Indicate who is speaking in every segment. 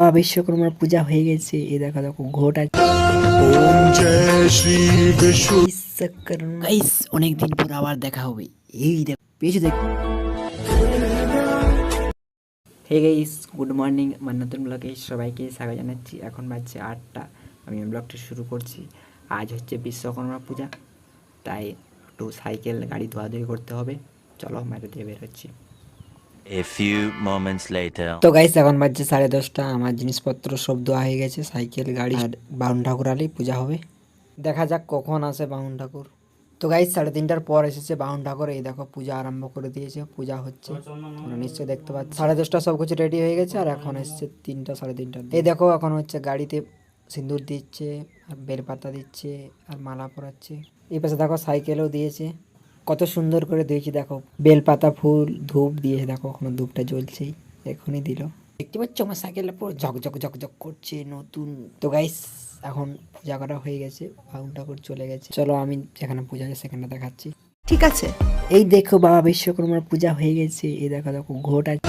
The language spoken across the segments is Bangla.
Speaker 1: বা বিশ্বকর্মার পূজা হয়ে গেছে। এ দেখা দেখো ঘোট আছে অনেকদিন পর আবার দেখা হবে। এই দেখো দেখ। হে গাইস গুড মর্নিং আমার নতুন ব্লগে সবাইকে স্বাগত জানাচ্ছি। এখন বাজছে আটটা। আমি ব্লগটি শুরু করছি। আজ হচ্ছে বিশ্বকর্মা পূজা। তাই একটু সাইকেল গাড়ি ধোয়াধুয়ি করতে হবে। চলো মাঠে দিয়ে বেরোচ্ছি
Speaker 2: A few moments later.
Speaker 1: তো গাইস এখন বাজছে সাড়ে দশটা। আমার জিনিসপত্র সব দেওয়া হয়ে গেছে সাইকেল গাড়ি আর বাউন ঠাকুর আলেই পূজা হবে। দেখা যাক কখন আসে বাউন ঠাকুর। তো গাইস সাড়ে তিনটার পর এসেছে বাউন ঠাকুর। এই দেখো পূজা আরম্ভ করে দিয়েছে পূজা হচ্ছে। তোমরা নিশ্চয়ই দেখতে পাচ্ছ। সাড়ে দশটা সব কিছু রেডি হয়ে গেছে আর এখন এসছে তিনটা সাড়ে তিনটা এই দেখো এখন হচ্ছে গাড়িতে সিঁদুর দিচ্ছে আর বেলপাতা দিচ্ছে আর মালা পরাচ্ছে। এই পাশে দেখো সাইকেলও দিয়েছে। কত সুন্দর করে দিয়েছি দেখো। বেলপাতা ফুল ধূপ দিয়েছে দেখো ওখানে ধূপটা জ্বলছেই। এখনই দিল। দেখতে পাচ্ছ আমার সাইকেলটা পুরো ঝকঝক ঝকঝক করছে নতুন। তো গাইস এখন পূজা করা হয়ে গেছে ভাগুন ঠাকুর চলে গেছে। চলো আমি যেখানে পূজা আছে সেখানে দেখাচ্ছি।
Speaker 3: ঠিক আছে।
Speaker 1: এই দেখো বাবা বিশ্বকর্মার পূজা হয়ে গেছে। এই দেখো দেখো ঘোট আছে।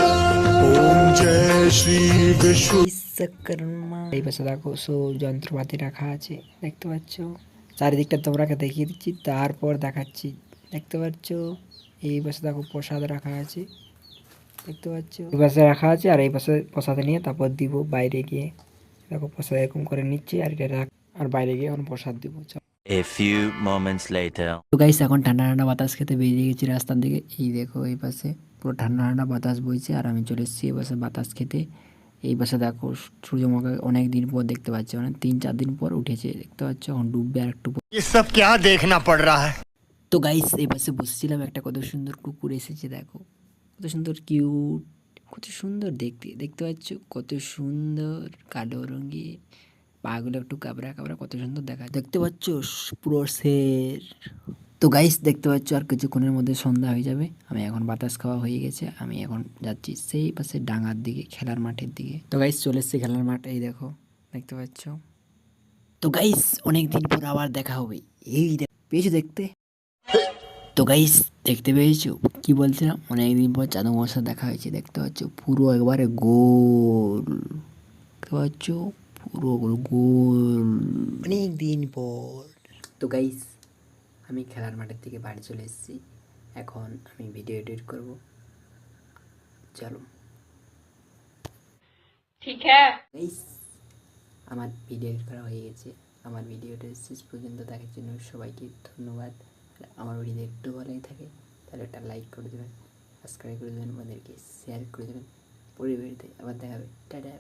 Speaker 1: বিশ্বকর্মা। এই পাশে দেখো সব যন্ত্রপাতি রাখা আছে। দেখতে পাচ্ছ? চারিদিকটা তোমরাকে দেখিয়ে দিচ্ছি তারপর দেখাচ্ছি দেখতে পাচ্ছ এই পাশে দেখো প্রসাদ রাখা আছে দেখতে পাচ্ছ এই পাশে রাখা আছে আর এই পাশে প্রসাদ নিয়ে তারপর দিব বাইরে গিয়ে দেখো প্রসাদ এরকম করে নিচ্ছি আর এটা রাখ আর বাইরে গিয়ে এখন প্রসাদ দিব চলো
Speaker 2: A few moments later.
Speaker 1: তো গাইস এখন ঠান্ডা ঠান্ডা বাতাস খেতে বেরিয়ে গেছি রাস্তার দিকে এই দেখো এই পাশে পুরো ঠান্ডা ঠান্ডা বাতাস বইছে আর আমি চলে এসেছি এই পাশে বাতাস খেতে এই পাশে দেখো সূর্যমুখী অনেক দিন পর দেখতে পাচ্ছি মানে তিন চার দিন পর উঠেছে দেখতে পাচ্ছ এখন ডুববে আর একটু পর।
Speaker 4: ये सब क्या देखना पड़ रहा है
Speaker 1: তো গাইস এই পাশে বসেছিলাম একটা কত সুন্দর কুকুর এসেছে, দেখো। কত সুন্দর কিউট কত সুন্দর দেখতে। দেখতে পাচ্ছ? কত সুন্দর কালো রঙে পাগুলো একটু কাবরা কাবরা কত সুন্দর দেখা দেখতে পাচ্ছ? পুরো শের। তো গাইস দেখতে পাচ্ছ আর কিছুক্ষণের মধ্যে সন্ধ্যা হয়ে যাবে। আমি এখন বাতাস খাওয়া হয়ে গেছে, আমি এখন যাচ্ছি সেই পাশে ডাঙার দিকে, খেলার মাঠের দিকে। তো গাইস চলে এসছে খেলার মাঠ, এই দেখো, দেখতে পাচ্ছ? তো গাইস অনেক দিন পর আবার দেখা হবে। এই পেয়েছ দেখতে? তো গাইস দেখতে পেয়েছ? কি বলছিলাম? অনেকদিন পর চাঁদু মশা দেখা হয়েছে দেখতে পাচ্ছ? পুরো একবারে গোল। দেখতে পাচ্ছ? পুরো গোল অনেক দিন পর। তো গাইস আমি খেলার মাঠের থেকে বাড়ি চলে এসেছি। এখন আমি ভিডিও এডিট করব। চলো।
Speaker 3: ঠিক হ্যাঁ।
Speaker 1: গাইস আমার ভিডিও এডিট করা হয়ে গেছে। আমার ভিডিওটা শেষ পর্যন্ত দেখার জন্য সবাইকে ধন্যবাদ। আমার ভিডিও একটু ভালোই থাকে, তাহলে একটা লাইক করে দেবেন সাবস্ক্রাইব করে দেবেন, আমাদেরকে শেয়ার করে দেবেন পরিবারিতে আবার দেখাবে টাটা